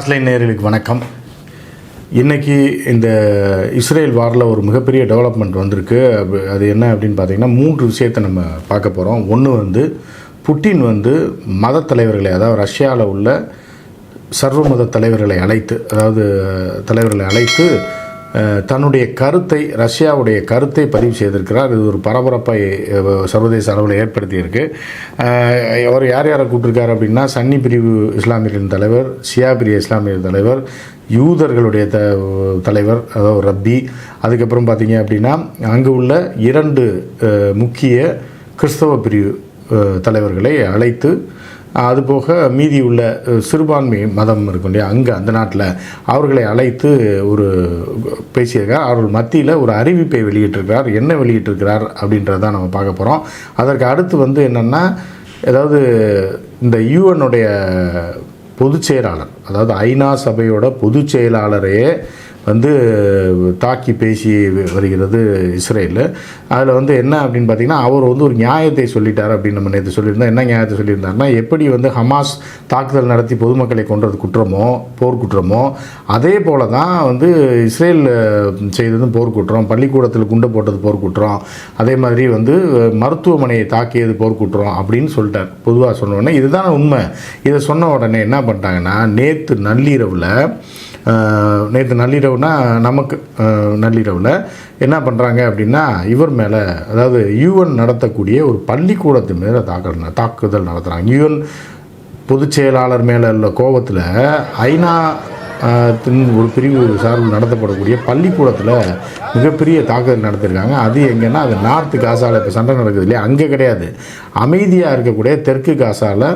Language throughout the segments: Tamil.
ஃபர்ஸ்ட் நேர்களுக்கு வணக்கம். இன்றைக்கி இந்த இஸ்ரேல் வாரில் ஒரு மிகப்பெரிய டெவலப்மெண்ட் வந்திருக்கு. அது- அது என்ன அப்படின்னு பார்த்தீங்கன்னா மூன்று விஷயத்தை நம்ம பார்க்க போகிறோம் ஒன்று வந்து புட்டின் வந்து மத தலைவர்களை அதாவது ரஷ்யாவில் உள்ள சர்வ மத தலைவர்களை அழைத்து அதாவது தலைவர்களை அழைத்து தன்னுடைய கருத்தை ரஷ்யாவுடைய கருத்தை பதிவு செய்திருக்கிறார். இது ஒரு பரபரப்பை சர்வதேச அளவில் ஏற்படுத்தியிருக்கு. அவர் யார் யாரை கூப்பிட்டிருக்காரு அப்படின்னா சன்னி பிரிவு இஸ்லாமியர்களின் தலைவர் ஷியா பிரிய இஸ்லாமியர் தலைவர் யூதர்களுடைய த தலைவர் அதாவது ரப்பி. அதுக்கப்புறம் பார்த்தீங்க அப்படின்னா அங்கு உள்ள இரண்டு முக்கிய கிறிஸ்தவ பிரிவு தலைவர்களை அழைத்து அதுபோக மீதி உள்ள சிறுபான்மை மதம் இருக்கும் இல்லையா? அங்கே அந்த நாட்டில் அவர்களை அழைத்து ஒரு பேசியிருக்கார். அவர்கள் மத்தியில் ஒரு அறிவிப்பை வெளியிட்டிருக்கிறார். என்ன வெளியிட்டிருக்கிறார் அப்படின்றத நம்ம பார்க்க போகிறோம் அதற்கு அடுத்து வந்து என்னென்னா ஏதாவது இந்த யூஎனுடைய பொதுச் செயலாளர் அதாவது ஐநா சபையோட பொதுச் செயலாளரையே வந்து தாக்கி பேசி வருகிறது இஸ்ரேலில். அதில் வந்து என்ன அப்படின்னு பார்த்தீங்கன்னா அவர் வந்து ஒரு நியாயத்தை சொல்லிட்டார் அப்படின்னு நம்ம நேற்று சொல்லியிருந்தோம். என்ன நியாயத்தை சொல்லியிருந்தாருன்னா எப்படி வந்து ஹமாஸ் தாக்குதல் நடத்தி பொதுமக்களை கொன்றது குற்றமோ போர்க்குற்றமோ அதே போல தான் வந்து இஸ்ரேல் செய்ததும் போர்க்குற்றம் பள்ளிக்கூடத்தில் குண்டு போட்டது போர்க்குற்றம் அதே மாதிரி வந்து மருத்துவமனையை தாக்கியது போர்க்குற்றம் அப்படின்னு சொல்லிட்டார். பொதுவாக சொன்ன உடனே இதுதான் உண்மை. இதை சொன்ன உடனே என்ன பண்ணிட்டாங்கன்னா நேற்று நள்ளிரவில் நேற்று நள்ளிரவுனா நமக்கு நள்ளிரவில் என்ன பண்ணுறாங்க அப்படின்னா இவர் மேலே அதாவது யூஎன் நடத்தக்கூடிய ஒரு பள்ளிக்கூடத்து மேலே தாக்கல் தாக்குதல் நடத்துகிறாங்க யூஎன் பொதுச் செயலாளர் மேலே உள்ள கோபத்தில் ஐநா தின் ஒரு பிரிவு சார்பில் நடத்தப்படக்கூடிய பள்ளிக்கூடத்தில் மிகப்பெரிய தாக்குதல் நடத்திருக்காங்க. அது எங்கன்னா அது நார்த்து காசாவில் இப்போ சண்டை நடக்குது இல்லையா? அங்கே கிடையாது. அமைதியாக இருக்கக்கூடிய தெற்கு காசாவில்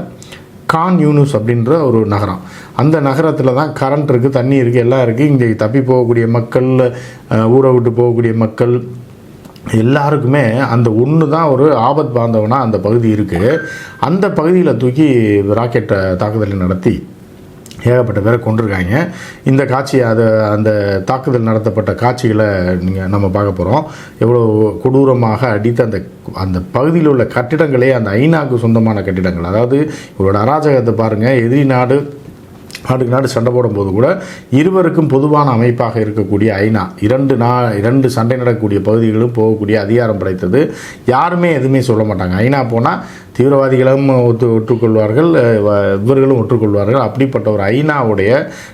கான் யூனுஸ் அப்படின்ற ஒரு நகரம். அந்த நகரத்தில் தான் கரண்ட் இருக்குது தண்ணி இருக்குது எல்லாம் இருக்குது இங்கே தப்பி போகக்கூடிய மக்கள் ஊரை விட்டு போகக்கூடிய மக்கள் எல்லாருக்குமே அந்த ஒன்று தான் ஒரு ஆபத் பாந்தவனாக அந்த பகுதி இருக்குது அந்த பகுதியில் தூக்கி ராக்கெட்டை தாக்குதலை நடத்தி ஏகப்பட்ட பேரை கொண்டிருக்காங்க இந்த காட்சி அது அந்த தாக்குதல் நடத்தப்பட்ட காட்சிகளை நீங்கள் நம்ம பார்க்க போகிறோம் எவ்வளோ கொடூரமாக அடித்து அந்த அந்த பகுதியில் உள்ள கட்டிடங்களே அந்த ஐநாக்கு சொந்தமான கட்டிடங்கள். அதாவது இவரோட அராஜகத்தை பாருங்கள் எதிரி நாடு நாடுக்கு நாடு சண்டை போடும்போது கூட இருவருக்கும் பொதுவான அமைப்பாக இருக்கக்கூடிய ஐநா. இரண்டு நா இரண்டு சண்டை நடக்கக்கூடிய பகுதிகளும் போகக்கூடிய அதிகாரம் படைத்தது. யாருமே எதுவுமே சொல்ல மாட்டாங்க. ஐநா போனால் தீவிரவாதிகளும் ஒத்து ஒற்றுக்கொள்வார்கள் வ- இவர்களும் ஒற்றுக்கொள்வார்கள். அப்படிப்பட்ட ஒரு ஐநாவுடைய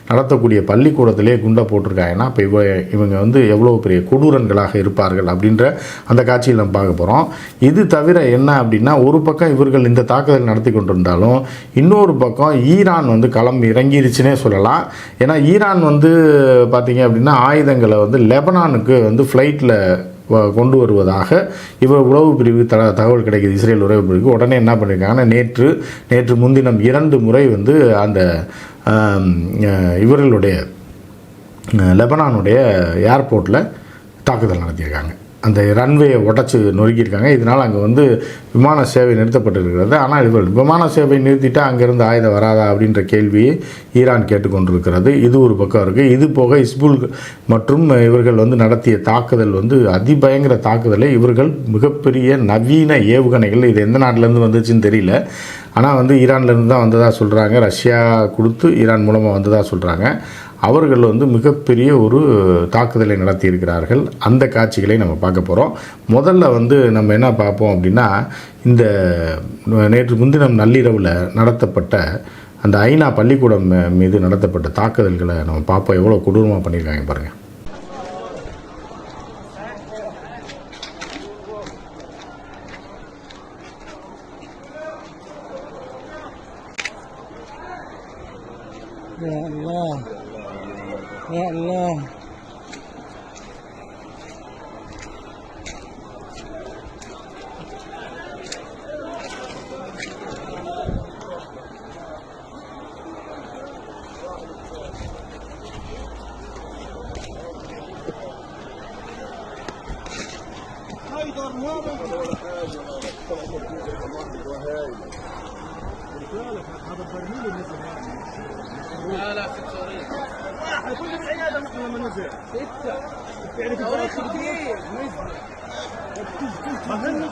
நடத்தக்கூடிய பள்ளிக்கூடத்திலே குண்டை போட்டிருக்காங்கன்னா இப்போ இவ இவங்க வந்து எவ்வளோ பெரிய கொடூரன்களாக இருப்பார்கள் அப்படின்ற அந்த காட்சியில் நம்ம பார்க்க போகிறோம் இது தவிர என்ன அப்படின்னா ஒரு பக்கம் இவர்கள் இந்த தாக்குதல் நடத்தி கொண்டிருந்தாலும் இன்னொரு பக்கம் ஈரான் வந்து களம் இறங்கிருச்சுன்னே சொல்லலாம். ஏன்னா ஈரான் வந்து பார்த்தீங்க அப்படின்னா ஆயுதங்களை வந்து லெபனானுக்கு வந்து ஃப்ளைட்டில் கொண்டு வருவதாக இவர் உளவு பிரிவு த தகவல் கிடைக்கிது. இஸ்ரேல் உறவு பிரிவுக்கு. உடனே என்ன பண்ணியிருக்காங்கன்னா நேற்று நேற்று முன்தினம் இரண்டு முறை வந்து அந்த இவர்களுடைய லெபனானுடைய ஏர்போர்ட்டில் தாக்குதல் நடத்தியிருக்காங்க. அந்த ரன்வேயை உடச்சி நொறுக்கியிருக்காங்க. இதனால் அங்கே வந்து விமான சேவை நிறுத்தப்பட்டிருக்கிறது. ஆனால் இது விமான சேவை நிறுத்திட்டால் அங்கேருந்து ஆயுதம் வராதா அப்படின்ற கேள்வியை ஈரான் கேட்டுக்கொண்டிருக்கிறது. இது ஒரு பக்கம் இருக்குது இது போக இஸ்புல் மற்றும் இவர்கள் வந்து நடத்திய தாக்குதல் வந்து அதிபயங்கர தாக்குதலை இவர்கள் மிகப்பெரிய நவீன ஏவுகணைகள். இது எந்த நாட்டிலேருந்து வந்துச்சுன்னு தெரியல. ஆனால் வந்து ஈரான்லேருந்து தான் வந்ததாக சொல்கிறாங்க ரஷ்யா கொடுத்து ஈரான் மூலமாக வந்ததாக சொல்கிறாங்க அவர்கள் வந்து மிகப்பெரிய ஒரு தாக்குதலை நடத்தியிருக்கிறார்கள். அந்த காட்சிகளை நம்ம பார்க்க போகிறோம் முதல்ல வந்து நம்ம என்ன பார்ப்போம் அப்படின்னா இந்த நேற்று முன்தினம் நள்ளிரவில் நடத்தப்பட்ட அந்த ஐநா பள்ளிக்கூடம் மீது நடத்தப்பட்ட தாக்குதல்களை நம்ம பார்ப்போம். எவ்வளோ கொடூரமாக பண்ணியிருக்காங்க பாருங்கள் Yeah, Allah. يا الله. لا لا صواريخ واحد كل العياده مثل لما نزل سته صواريخ كثير نزل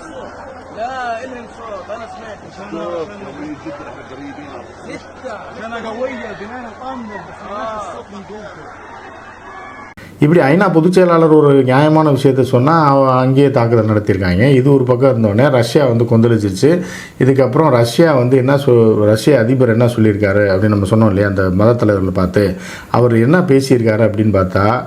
لا الهم صوت أنا سمعت صوت قوي جدا إحنا قريبين أنا قويه بنانا طامنه بس الصوت من جوه இப்படி ஐநா பொதுச் செயலாளர் ஒரு நியாயமான விஷயத்த சொன்னால் அங்கேயே தாக்குதல் நடத்தியிருக்காங்க. இது ஒரு பக்கம் இருந்தோடனே ரஷ்யா வந்து கொந்தளிச்சிருச்சு. இதுக்கப்புறம் ரஷ்யா வந்து என்ன சொ ரஷ்ய அதிபர் என்ன சொல்லியிருக்காரு அப்படின்னு நம்ம சொன்னோம் இல்லையா? அந்த மதத்தலைவர்களை பார்த்து. அவர் என்ன பேசியிருக்காரு அப்படின்னு பார்த்தா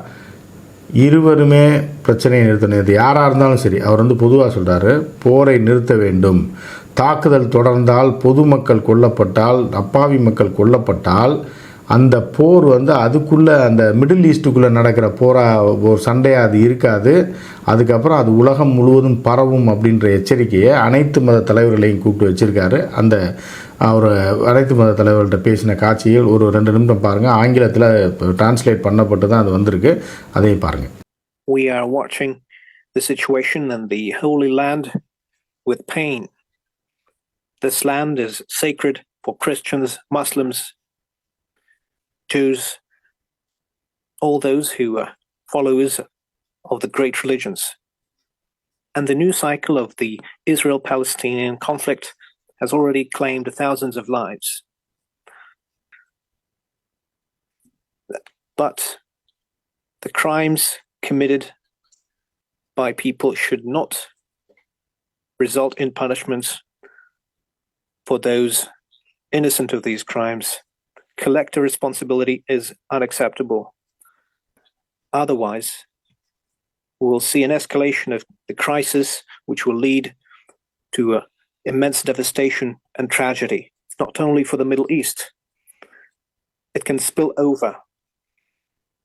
இருவருமே பிரச்சனையை நிறுத்தணும் இது யாராக இருந்தாலும் சரி அவர் வந்து பொதுவாக சொல்கிறாரு போரை நிறுத்த வேண்டும். தாக்குதல் தொடர்ந்தால் பொதுமக்கள் கொல்லப்பட்டால் அப்பாவி மக்கள் கொல்லப்பட்டால் அந்த போர் வந்து அதுக்குள்ளே அந்த மிடில் ஈஸ்ட்டுக்குள்ளே நடக்கிற போராக ஒரு சண்டையாக அது இருக்காது. அதுக்கப்புறம் அது உலகம் முழுவதும் பரவும் அப்படின்ற எச்சரிக்கையை அனைத்து மத தலைவர்களையும் கூப்பிட்டு வச்சுருக்காரு. அந்த அவர் அனைத்து மத தலைவர்கள்ட்ட பேசின காட்சியில் ஒரு ரெண்டு நிமிடம் பாருங்கள் ஆங்கிலத்தில் டிரான்ஸ்லேட் பண்ணப்பட்டு தான் அது வந்திருக்கு. அதையும் பாருங்கள் we are watching the situation in the Holy Land with pain. This land is sacred for Christians, Muslims, Jews, all those who are followers of the great religions. And the new cycle of the Israel Palestinian conflict has already claimed thousands of lives. But the crimes committed by people should not result in punishments for those innocent of these crimes. Collective responsibility is unacceptable. Otherwise, we will see an escalation of the crisis, which will lead to uh, immense devastation and tragedy, not only for the Middle East, it can spill over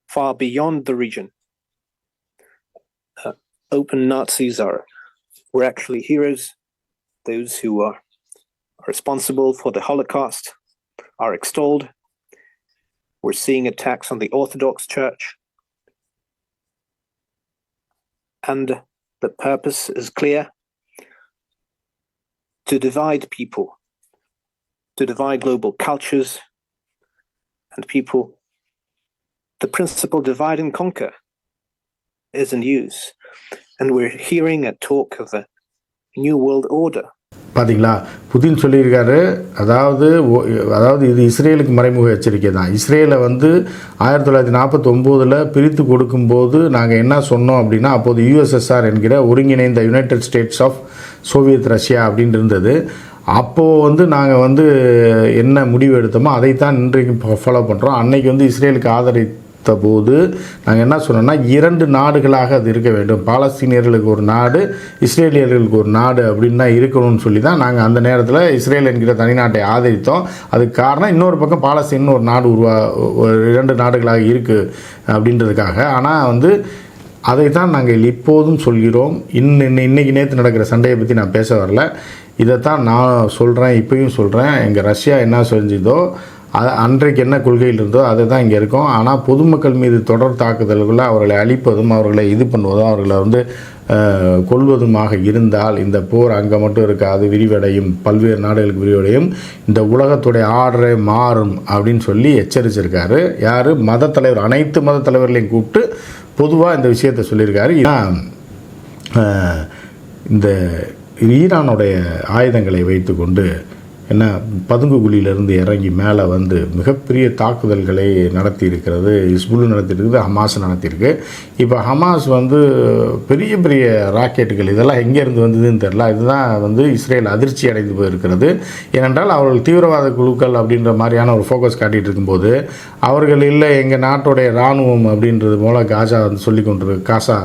far beyond the region open Nazis are were actually heroes. Those who are responsible for the Holocaust are extolled. We're seeing attacks on the Orthodox Church. And the purpose is clear to divide people, to divide global cultures and people. The principle divide and conquer is in use. And we're hearing a talk of a new world order. பார்த்தீங்களா புதின் சொல்லியிருக்காரு அதாவது அதாவது இது இஸ்ரேலுக்கு மறைமுக எச்சரிக்கை தான். இஸ்ரேலை வந்து ஆயிரத்தி தொள்ளாயிரத்தி நாற்பத்தொம்போதில் பிரித்து கொடுக்கும்போது நாங்கள் என்ன சொன்னோம் அப்படின்னா அப்போது யுஎஸ்எஸ்ஆர் என்கிற ஒருங்கிணைந்த united states of soviet Russia அப்படின்னு இருந்தது. அப்போது வந்து நாங்கள் வந்து என்ன முடிவு எடுத்தோமோ அதைத்தான் இன்றைக்கு ஃபாலோ பண்ணுறோம் அன்னைக்கு வந்து இஸ்ரேலுக்கு ஆதரி போது நாங்கள் என்ன சொன்னோம்னா இரண்டு நாடுகளாக அது இருக்க வேண்டும். பாலஸ்தீனியர்களுக்கு ஒரு நாடு இஸ்ரேலியர்களுக்கு ஒரு நாடு அப்படின்னு தான் இருக்கணும்னு சொல்லி தான் நாங்கள் அந்த நேரத்தில் இஸ்ரேல் என்கிற தனிநாட்டை ஆதரித்தோம். அதுக்கு காரணம் இன்னொரு பக்கம் பாலஸ்தீன் ஒரு நாடு உருவா ஒரு இரண்டு நாடுகளாக இருக்குது அப்படின்றதுக்காக. ஆனால் வந்து அதைத்தான் நாங்கள் இப்போதும் சொல்கிறோம். இன்னும் இன்னைக்கு நேற்று நடக்கிற சண்டையை பற்றி நான் பேச வரல. இதைத்தான் நான் சொல்கிறேன் இப்பயும் சொல்கிறேன் எங்கள் ரஷ்யா என்ன செஞ்சதோ அன்றைக்கு என்ன கொள்கையில் இருந்தோ அதை தான் இங்கே இருக்கும். ஆனால் பொதுமக்கள் மீது தொடர் தாக்குதல்களை அவர்களை அழிப்பதும் அவர்களை இது பண்ணுவதும் அவர்களை வந்து கொள்வதுமாக கொல்வதுமாக இருந்தால் இந்த போர் அங்கே மட்டும் இருக்காது விரிவடையும். பல்வேறு நாடுகளுக்கு விரிவடையும். இந்த உலகத்துடைய ஆர்டரே மாறும் அப்படின்னு சொல்லி எச்சரிச்சிருக்காரு. யார்? மத தலைவர் அனைத்து மத தலைவர்களையும் கூப்பிட்டு பொதுவாக இந்த விஷயத்தை சொல்லியிருக்காரு. இந்த ஈரானுடைய ஆயுதங்களை வைத்துக்கொண்டு என்ன பதுங்கு குழியிலிருந்து இறங்கி மேலே வந்து மிகப்பெரிய தாக்குதல்களை நடத்தி இருக்கிறது இஸ்புல் நடத்தியிருக்குது ஹமாஸ் நடத்தியிருக்கு. இப்போ ஹமாஸ் வந்து பெரிய பெரிய ராக்கெட்டுகள் இதெல்லாம் எங்கேருந்து வந்ததுன்னு தெரில. இதுதான் வந்து இஸ்ரேல் அதிர்ச்சி அடைந்து போயிருக்கிறது. ஏனென்றால் அவர்கள் தீவிரவாத குழுக்கள் அப்படின்ற மாதிரியான ஒரு ஃபோக்கஸ் காட்டிகிட்டு இருக்கும்போது அவர்கள் இல்லை எங்கள் நாட்டுடைய இராணுவம் அப்படின்றது மூலம் காசா வந்து சொல்லி கொண்டிரு காசா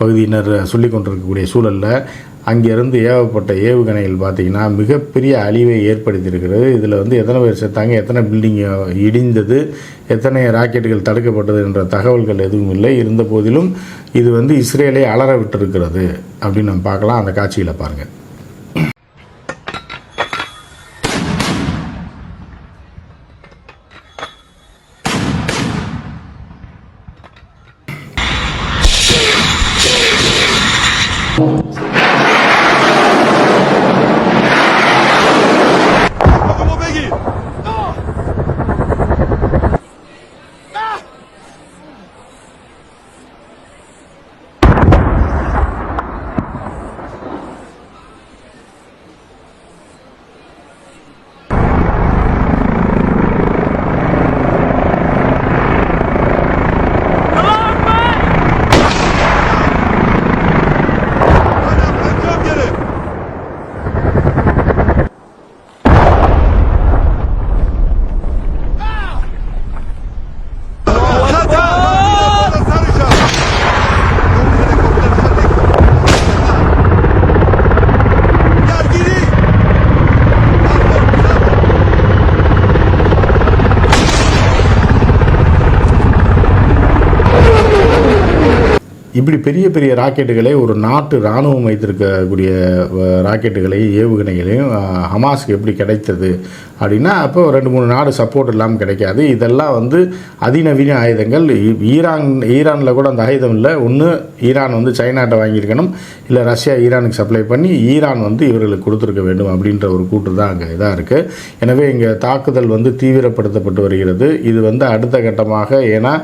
பகுதியினர் சொல்லி கொண்டிருக்கக்கூடிய சூழலில் அங்கேருந்து ஏவப்பட்ட ஏவுகணைகள் பார்த்திங்கன்னா மிகப்பெரிய அழிவை ஏற்படுத்தியிருக்கிறது. இதில் வந்து எத்தனை பேர் செத்தாங்க எத்தனை பில்டிங் இடிந்தது எத்தனை ராக்கெட்டுகள் தடுக்கப்பட்டது என்ற தகவல்கள் எதுவும் இல்லை. இருந்த போதிலும் இது வந்து இஸ்ரேலை அலற விட்டிருக்கிறது அப்படின்னு நம்ம பார்க்கலாம். அந்த காட்சியில் பாருங்கள் இப்படி பெரிய பெரிய ராக்கெட்டுகளை ஒரு நாட்டு இராணுவம் வைத்திருக்கக்கூடிய ராக்கெட்டுகளையும் ஏவுகணைகளையும் ஹமாஸ்க்கு எப்படி கிடைத்தது அப்படின்னா அப்போ ரெண்டு மூணு நாடு சப்போர்ட் இல்லாமல் கிடைக்காது. இதெல்லாம் வந்து அதிநவீன ஆயுதங்கள். ஈரான் ஈரானில் கூட அந்த ஆயுதம் இல்லை. ஒன்று ஈரான் வந்து சைனாட்ட வாங்கியிருக்கணும். இல்லை ரஷ்யா ஈரானுக்கு சப்ளை பண்ணி ஈரான் வந்து இவர்களுக்கு கொடுத்துருக்க வேண்டும் அப்படின்ற ஒரு கூற்று தான் அங்கே இதாக இருக்குது எனவே இங்கே தாக்குதல் வந்து தீவிரப்படுத்தப்பட்டு வருகிறது. இது வந்து அடுத்த கட்டமாக ஏன்னா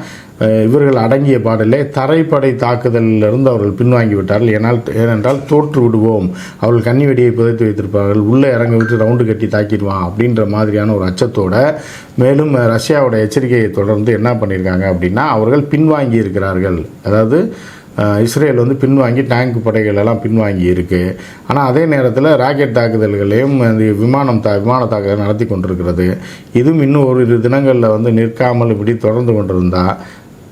இவர்கள் அடங்கிய பாடலே தரைப்படை தாக்குதலிலிருந்து அவர்கள் பின்வாங்கி விட்டார்கள் ஏனால் ஏனென்றால் தோற்று விடுவோம். அவர்கள் கன்னி வெடியை புதைத்து வைத்திருப்பார்கள். உள்ளே இறங்க விட்டு ரவுண்டு கட்டி தாக்கிடுவான் அப்படின்ற மாதிரியான ஒரு அச்சத்தோட மேலும் ரஷ்யாவோட எச்சரிக்கையை தொடர்ந்து என்ன பண்ணியிருக்காங்க அப்படின்னா அவர்கள் பின்வாங்கி இருக்கிறார்கள் அதாவது இஸ்ரேல் வந்து பின்வாங்கி டேங்க் படைகள் எல்லாம் பின்வாங்கி இருக்குது ஆனால் அதே நேரத்தில் ராக்கெட் தாக்குதல்களையும் இந்த விமானம் தா விமான தாக்குதல் நடத்தி கொண்டிருக்கிறது. இதுவும் இன்னும் ஒரு இரு தினங்களில் வந்து நிற்காமல் இப்படி தொடர்ந்து கொண்டிருந்தால்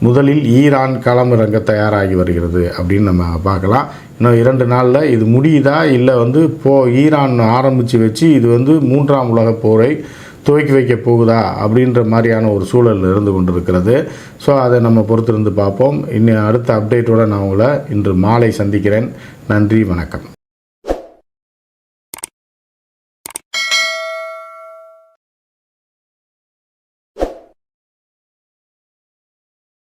முதலில் ஈரான் களமிறங்க தயாராகி வருகிறது அப்படின்னு நம்ம பார்க்கலாம். இன்னும் இரண்டு நாளில் இது முடியுதா? இல்லை வந்து போ ஈரான் ஆரம்பித்து வச்சு இது வந்து மூன்றாம் உலக போரை துவக்கி வைக்க போகுதா? அப்படின்ற மாதிரியான ஒரு சூழல் இருந்து கொண்டிருக்கிறது. ஸோ அதை நம்ம பொறுத்திருந்து பார்ப்போம். இன்னும் அடுத்த அப்டேட்டோடு நான் உங்களை இன்று மாலை சந்திக்கிறேன். நன்றி வணக்கம்.